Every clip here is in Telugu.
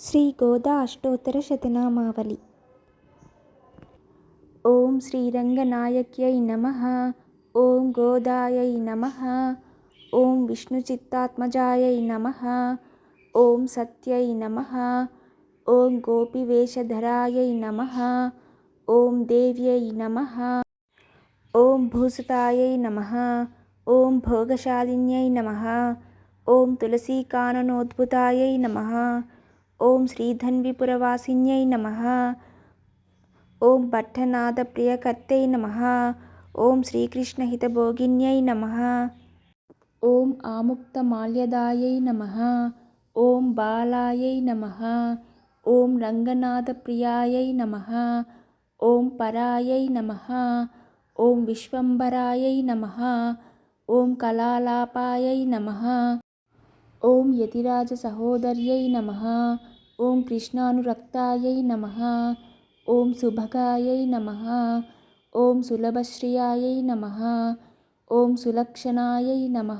శ్రీ గోదా అష్టోత్తర శతనామావళి. ఓం శ్రీరంగనాయక్యై నమ. ఓం గోదాయై నమ. ఓం విష్ణుచిత్తాత్మజాయై నమ. ఓం సత్యై నమ. ఓం గోపివేషధరాయై నమ. ఓం దేవ్యై నమ. ఓం భూసుతాయై నమ. ఓం భోగశాలిన్యై నమ. ఓం తులసీకాననోద్భుతాయై నమ. ఓం శ్రీధన్విపురవాసిన్యై నమ. ఓం భట్టనాథప్రియకర్తై నమ. ఓం శ్రీకృష్ణహితభోగిన్యై నమ. ఓం ఆముక్తమాల్యదాయై నమ. ఓం బాలాయై నమ. ఓం రంగనాథప్రియాయై నమ. ఓం పరాయై నమ. ఓం విశ్వంబరాయై నమ. ఓం కళాలాపాయై నమ. ఓం యతిరాజ సహోదర్యై నమ. ఓం కృష్ణానురక్తాయై నమ. ఓం శుభకాయై నమ. ఓం సులభశ్రియాయై నమ. ఓం సులక్షణాయై నమ.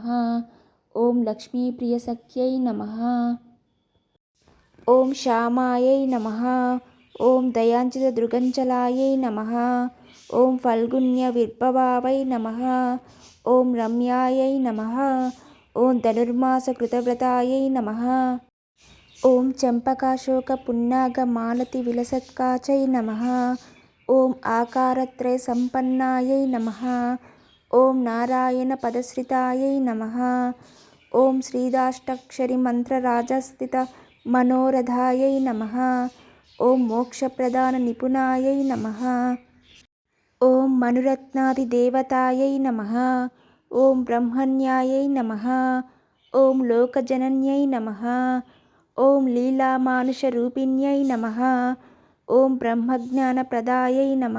ఓం లక్ష్మీప్రియసఖ్యై నమ. ఓం శ్యామాయై నమ. ఓం దయాంచితదృగంచలాయై నమ. ఓం ఫల్గుణ్య విర్భవావై నమ. ఓం రమ్యాయై నమ. ఓం ధనుర్మాస కృతవ్రతాయై నమ. ఓం చంపకాశోక పున్నాగ మాలతి విలసత్కాచై నమ. ఓం ఆకారత్రయ సంపన్నాయై నమ. ఓం నారాయణ పదశ్రితాయై నమ. ఓం శ్రీదాష్టాక్షరి మంత్రరాజస్థిత మనోరథాయై నమ. ఓం మోక్షప్రదాననిపుణాయై నమ. ఓం మనురత్నాది దేవతాయై నమ. ఓం బ్రహ్మన్యాయై నమ. ఓం లోకజనన్యై నమ. ఓం లీలామానుషరూపిణ్యై నమ. ఓం బ్రహ్మజ్ఞానప్రదాయై నమ.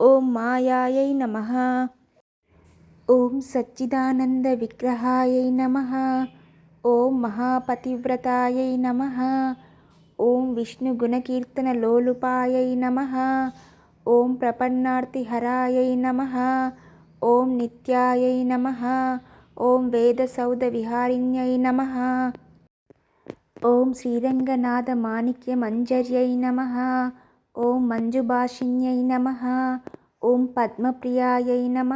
ఓం మాయాయై నమ. ఓం సచ్చిదానంద విగ్రహాయై నమ. ఓం మహాపతివ్రతాయై నమ. ఓం విష్ణుగుణకీర్తనలోలుపాయై నమ. ఓం ప్రపన్నార్తిహరాయై నమ. ఓం నిత్యాయై నమ. ఓం వేదసౌధ విహారిణ్యై నమ. ఓం శ్రీరంగనాథ మాణిక్య మంజర్యై నమ. ఓం మంజుభాషిణ్యై నమ. ఓం పద్మప్రియాయై నమ.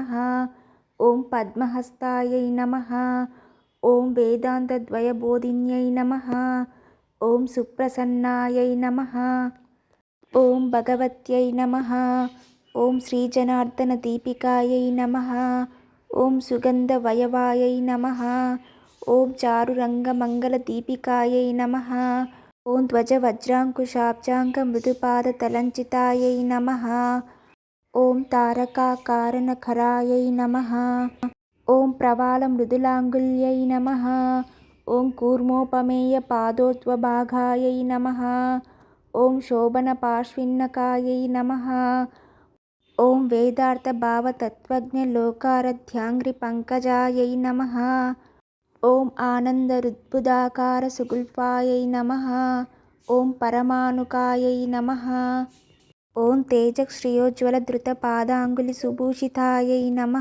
ఓం పద్మహస్తాయై నమ. ఓం వేదాంతద్వయబోధిన్యై నమ. ఓం సుప్రసన్నాయై నమ. ఓం భగవత్యై నమ. ఓం శ్రీ జనార్దన దీపికాయై నమ. ఓం సుగంధ వయవాయై నమ. ఓం చారురంగమంగళదీపికాయై నమ. ఓం ధ్వజ వజ్రాంకుశాబ్జాంగ ధ్వజవజ్రాంకుశాబ్జాంగమృదుపాదతలంచితాయై నమ. ఓం తారకాకారణకరాయై నమ. ఓం ప్రవాళ మృదులాంగుల్యై నమ. ఓం కూర్మోపమేయ పాదోత్వభాగాయై నమ. ఓం శోభన పార్శ్విన్నకాయై నమ. ఓం వేదార్థ భావ తత్వజ్ఞ లోకారధ్యాంగ్రి పంకజాయై నమ. ఓం ఆనంద రుద్భుదాకార ఆనందరుద్బుదాకారసుగుల్పాయై నమ. ఓం పరమానుకాయై నమ. ఓం తేజశ్రియోజ్వల ధృత పాదాంగులి సుభూషితాయై నమ.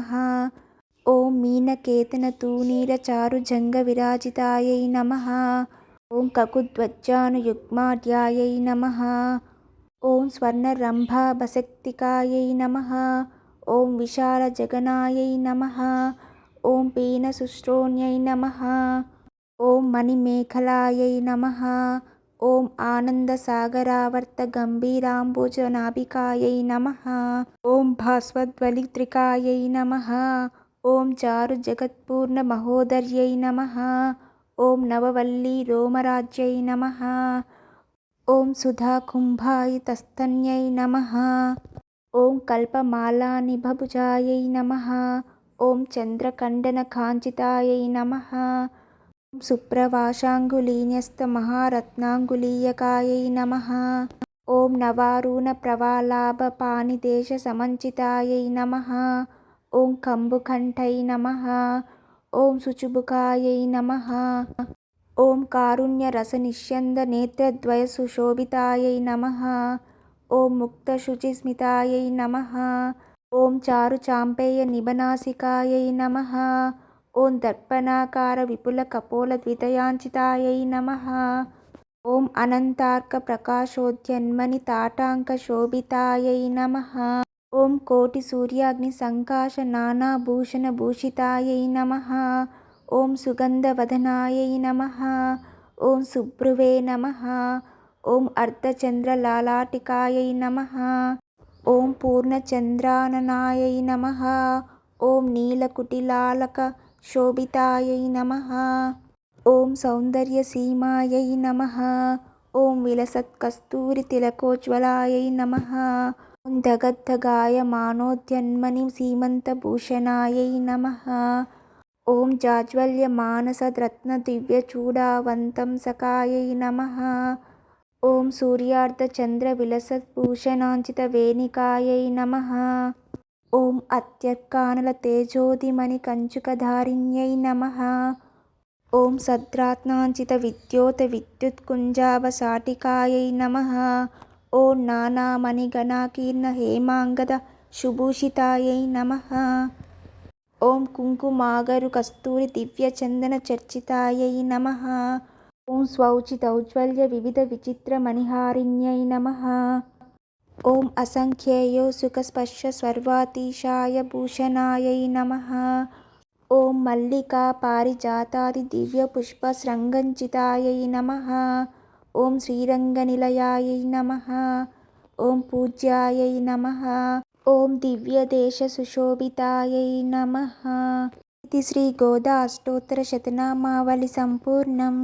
ఓం మీనకేతన తూనీర చారు జంగ విరాజితాయై నమ. ఓం కకుధ్వజానుయుగ్మాఢ్యాయై నమ. ॐ स्वर्णरम्भाभशक्तिकायै नमः ॐ विशालजगनायै नमः ॐ पीनशुश्रोण्यै नमः ॐ मणिमेखलायै नमः ॐ आनन्दसागरावर्तगम्भीराम्बुजनाभिकायै नमः ॐ भास्वद्वलित्रिकायै नमः ॐ चारुजगत्पूर्णमहोदर्यै नमः ॐ नववल्लीरोमराज्यै नमः ఓం స్వర్ణరంభాభసక్తికాయై నమ. ఓం విశాలజగనాయై నమ. ఓం పీనసుశ్రోణ్యై నమ. ఓం మణిమేఖలాయై నమ. ఓం ఆనందసాగరావర్తగంభీరాంబుజనాభికాయై నమ. ఓం కంబుకంఠై నమ. ఓం శుచుబుకాయై నమ. ఓం నవవల్లీరోమరాజ్యై నమ. ఓం సుధాకుంభాయితస్తన్యై నమ. ఓం కల్పమాలానిభభుజాయై నమ. ఓం చంద్రకండనకాంచితాయై నమ. ఓం సుప్రవాశాంగులీన్యస్తమహారత్నాంగులీయకాయై నమ. ఓం నవారుణప్రవాలాభపాణిదేశసమంచితాయై నమ. ఓం సుగంధవదనాయ నమ. ఓం సుబ్రువే నమ. ఓం అర్ధచంద్రలాలాటికాయ నమ. ఓం పూర్ణచంద్రాననాయ నమ. ఓం నీలకుటిలాలక శోభితాయ నమ. ఓం సౌందర్యసీమాయ నమ. ఓం విలసత్కస్తూరితిలకోజ్వలాయ నమ. ఓం దగద్ధగాయ మానోద్యన్మని సీమంతభూషణాయ నమ. ఓం జాజ్వల్య మానసరత్న దివ్య చూడావంతం సకాయై నమ. ఓం సూర్యార్థ చంద్ర విలస విలసద్భూషణాంచిత వేణికాయై నమ. ఓం అత్యర్కానల తేజోధిమణి కంచుకధారిణ్యై నమ. ఓం సద్రాత్నాంచిత విద్యోత విద్యుత్కుంజావ సాటికాయై నమ. ఓం నానామణిగణాకీర్ణ హేమాంగద శుభూషితాయై నమ. ఓం కుంకుమాగరు కస్తూరి దివ్య చందన చర్చితాయై నమ. ఓం స్వౌచితౌజ్వల్య వివిధ విచిత్ర మణిహారిణ్యై నమ. ఓం అసంఖ్యేయో సుఖస్పర్శ సర్వాతిశాయ భూషణాయై నమ. ఓం మల్లికా పారిజాతాది దివ్య పుష్ప శృంగంచితాయై నమ. ఓం శ్రీరంగనిలయాయ నమ. ఓం పూజ్యాయ నమ. ఓం దివ్యదేశ సుశోభితాయై నమ. ఇది శ్రీ గోదా అష్టోత్తర శతనామావళి సంపూర్ణం.